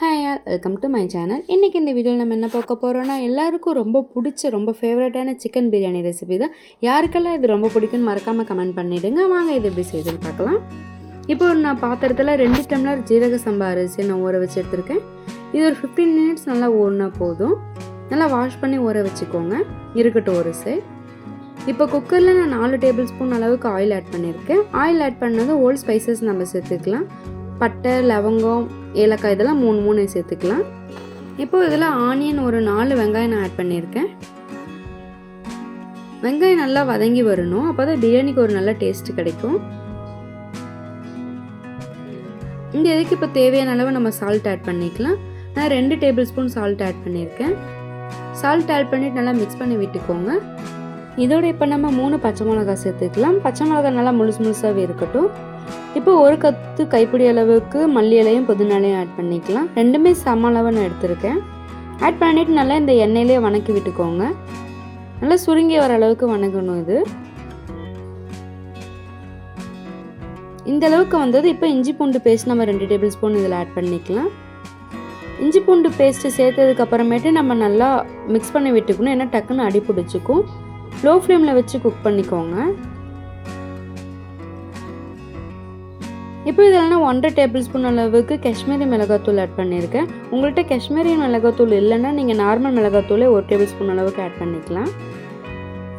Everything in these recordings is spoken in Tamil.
Hi all welcome to my channel இன்றைக்கி இந்த வீடியோவில் நம்ம என்ன பார்க்க போகிறோம்னா எல்லாருக்கும் ரொம்ப பிடிச்ச ரொம்ப ஃபேவரட்டான சிக்கன் பிரியாணி ரெசிபி தான். யாருக்கெல்லாம் இது ரொம்ப பிடிக்கும்னு மறக்காமல் கமெண்ட் பண்ணிவிடுங்க வாங்க இது எப்படி செய்யுதுன்னு பார்க்கலாம். இப்போ நான் பாத்திரத்தில் ரெண்டு டம்ளர் ஜீரக சம்பா அரிசி நான் ஊற வச்சு எடுத்திருக்கேன். இது ஒரு ஃபிஃப்டீன் மினிட்ஸ் நல்லா ஊறினா போதும். நல்லா வாஷ் பண்ணி ஊற வச்சுக்கோங்க. இருக்கட்டும் ஒரு சைட் இப்போ குக்கரில் நான் நாலு டேபிள் ஸ்பூன் அளவுக்கு ஆயில் ஆட் பண்ணியிருக்கேன். ஆயில் ஆட் பண்ணது ஓல்ட் ஸ்பைசஸ் நம்ம சேர்த்துக்கலாம். பட்டை லவங்கம் ஏலக்காய் இதெல்லாம் மூணு மூணு சேர்த்துக்கலாம். இப்போ இதில் ஆனியன் ஒரு நாலு வெங்காயம் நான் ஆட் பண்ணியிருக்கேன். வெங்காயம் நல்லா வதங்கி வரணும். அப்போ தான் பிரியாணிக்கு ஒரு நல்ல டேஸ்ட் கிடைக்கும். இந்த எதுக்கு இப்போ தேவையான அளவு நம்ம சால்ட் ஆட் பண்ணிக்கலாம். நான் ரெண்டு டேபிள் ஸ்பூன் சால்ட் ஆட் பண்ணியிருக்கேன். சால்ட் ஆட் பண்ணிட்டு நல்லா மிக்ஸ் பண்ணி விட்டுக்கோங்க. இதோட இப்போ நம்ம மூணு பச்சை மிளகா சேர்த்துக்கலாம். பச்சை மிளகா நல்லா முழுசு முழுசாகவே இருக்கட்டும். இப்போ ஒரு கத்து கைப்பிடி அளவுக்கு மல்லி இலையும் புதினாலையும் ஆட் பண்ணிக்கலாம். ரெண்டுமே சம அளவு நான் எடுத்திருக்கேன். ஆட் பண்ணிவிட்டு நல்லா இந்த எண்ணெயிலே வணக்கி விட்டுக்கோங்க. நல்லா சுருங்கி வர அளவுக்கு வணங்கணும் இது. இந்த அளவுக்கு வந்தது இப்போ இஞ்சி பூண்டு பேஸ்ட் நம்ம ரெண்டு டேபிள் ஸ்பூன் இதில் ஆட் பண்ணிக்கலாம். இஞ்சி பூண்டு பேஸ்ட்டு சேர்த்ததுக்கு அப்புறமேட்டு நம்ம நல்லா மிக்ஸ் பண்ணி விட்டுக்கணும். ஏன்னா டக்குன்னு அடி பிடிச்சிக்கும் லோ ஃப்ளேமில் வச்சு குக் பண்ணிக்கோங்க. இப்போ இதில் நான் ஒன்றரை டேபிள் ஸ்பூன் அளவுக்கு காஷ்மீரி மிளகாத்தூள் ஆட் பண்ணியிருக்கேன். உங்கள்கிட்ட காஷ்மீரி மிளகாத்தூள் இல்லைன்னா நீங்கள் நார்மல் மிளகாத்தூளே ஒரு டேபிள் ஸ்பூன் அளவுக்கு ஆட் பண்ணிக்கலாம்.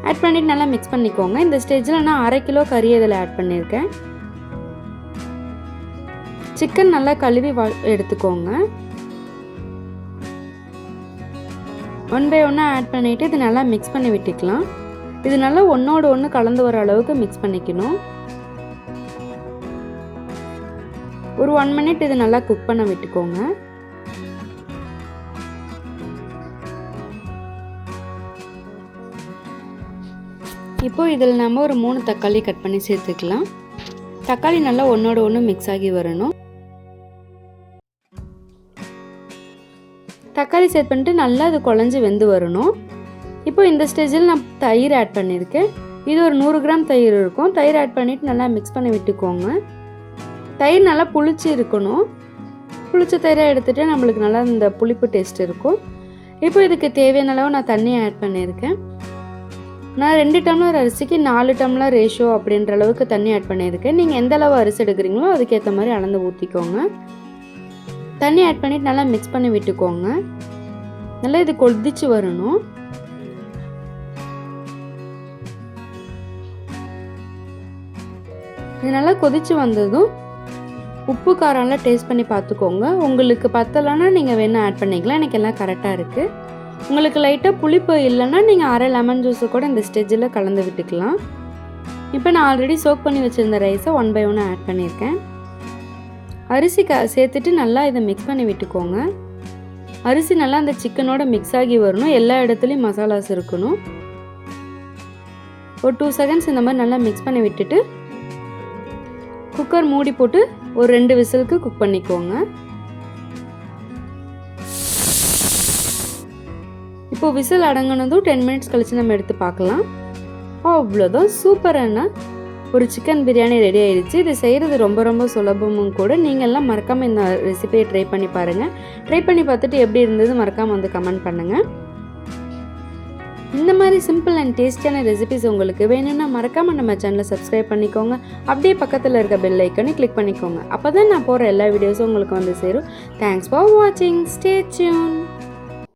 ஆட் பண்ணிவிட்டு நல்லா மிக்ஸ் பண்ணிக்கோங்க. இந்த ஸ்டேஜில் நான் அரை கிலோ கறி இதில் ஆட் பண்ணியிருக்கேன். சிக்கன் நல்லா கழுவி வா எடுத்துக்கோங்க. ஒன் பை ஒன்னாக ஆட் பண்ணிவிட்டு இது நல்லா மிக்ஸ் பண்ணி விட்டுக்கலாம். இது நல்லா ஒன்றோடு ஒன்று கலந்து வர அளவுக்கு மிக்ஸ் பண்ணிக்கணும். ஒரு ஒன் மினிட் இது நல்லா குக் பண்ண விட்டுக்கோங்க. இப்போ இதில் நம்ம ஒரு மூணு தக்காளி கட் பண்ணி சேர்த்துக்கலாம். தக்காளி நல்லா ஒன்றோட ஒன்று மிக்ஸ் ஆகி வரணும். தக்காளி சேர்த்து பண்ணிட்டு நல்லா அது குழஞ்சி வெந்து வரணும். இப்போ இந்த ஸ்டேஜில் நான் தயிர் ஆட் பண்ணியிருக்கேன். இது ஒரு நூறு கிராம் தயிர் இருக்கும். தயிர் ஆட் பண்ணிவிட்டு நல்லா மிக்ஸ் பண்ணி விட்டுக்கோங்க. தயிர் நல்லா புளிச்சு இருக்கணும். புளிச்ச தயிரை எடுத்துகிட்டு நம்மளுக்கு நல்லா இந்த புளிப்பு டேஸ்ட் இருக்கும். இப்போ இதுக்கு தேவையான அளவு நான் தண்ணி ஆட் பண்ணியிருக்கேன். நான் ரெண்டு டம்ளர் அரிசிக்கு நாலு டம்ளர் ரேஷோ அப்படின்ற அளவுக்கு தண்ணி ஆட் பண்ணியிருக்கேன். நீங்கள் எந்த அளவு அரிசி எடுக்கிறீங்களோ அதுக்கேற்ற மாதிரி அளந்து ஊற்றிக்கோங்க தண்ணி ஆட் பண்ணிவிட்டு நல்லா மிக்ஸ் பண்ணி விட்டுக்கோங்க. நல்லா இது கொதிச்சு வரணும். இது நல்லா கொதிச்சு வந்ததும் உப்பு காரம்லாம் டேஸ்ட் பண்ணி பார்த்துக்கோங்க. உங்களுக்கு பத்தலைன்னா நீங்கள் வேணால் ஆட் பண்ணிக்கலாம். எனக்கு எல்லாம் கரெக்டாக இருக்குது உங்களுக்கு லைட்டாக புளிப்பு இல்லைன்னா நீங்கள் அரை லெமன் ஜூஸை கூட இந்த ஸ்டேஜில் கலந்து விட்டுக்கலாம். இப்போ நான் ஆல்ரெடி சோக் பண்ணி வச்சுருந்த ரைஸை ஒன் பை ஒன்று ஆட் பண்ணியிருக்கேன். அரிசி க சேர்த்துட்டு நல்லா இதை மிக்ஸ் பண்ணி விட்டுக்கோங்க. அரிசி நல்லா அந்த சிக்கனோட மிக்ஸ் ஆகி வரணும். எல்லா இடத்துலையும் மசாலாஸ் இருக்கணும். ஒரு டூ செகண்ட்ஸ் இந்த மாதிரி நல்லா மிக்ஸ் பண்ணி விட்டுட்டு குக்கர் மூடி போட்டு ஒரு ரெண்டு விசிலுக்கு குக் பண்ணிக்கோங்க. இப்போ விசில் அடங்கினதும் டென் மினிட்ஸ் கழித்து நம்ம எடுத்து பார்க்கலாம். அவ்வளோதான் சூப்பரான ஒரு சிக்கன் பிரியாணி ரெடி ஆயிடுச்சு. இது செய்கிறது ரொம்ப ரொம்ப சுலபமும் கூட. நீங்கள்லாம் மறக்காமல் இந்த ரெசிபியை ட்ரை பண்ணி பாருங்கள் ட்ரை பண்ணி பார்த்துட்டு எப்படி இருந்தது மறக்காமல் வந்து கமெண்ட் பண்ணுங்கள் இந்த மாதிரி சிம்பிள் அண்ட் டேஸ்டியான ரெசிபிஸ் உங்களுக்கு வேணும்னா மறக்காமல் நம்ம சேனலை சப்ஸ்கிரைப் பண்ணிக்கோங்க. அப்படியே பக்கத்தில் இருக்க பெல் ஐக்கனை கிளிக் பண்ணிக்கோங்க. அப்போ தான் நான் போகிற எல்லா வீடியோஸும் உங்களுக்கு வந்து சேரும். தேங்க்ஸ் ஃபார் வாட்சிங் ஸ்டே டியூன்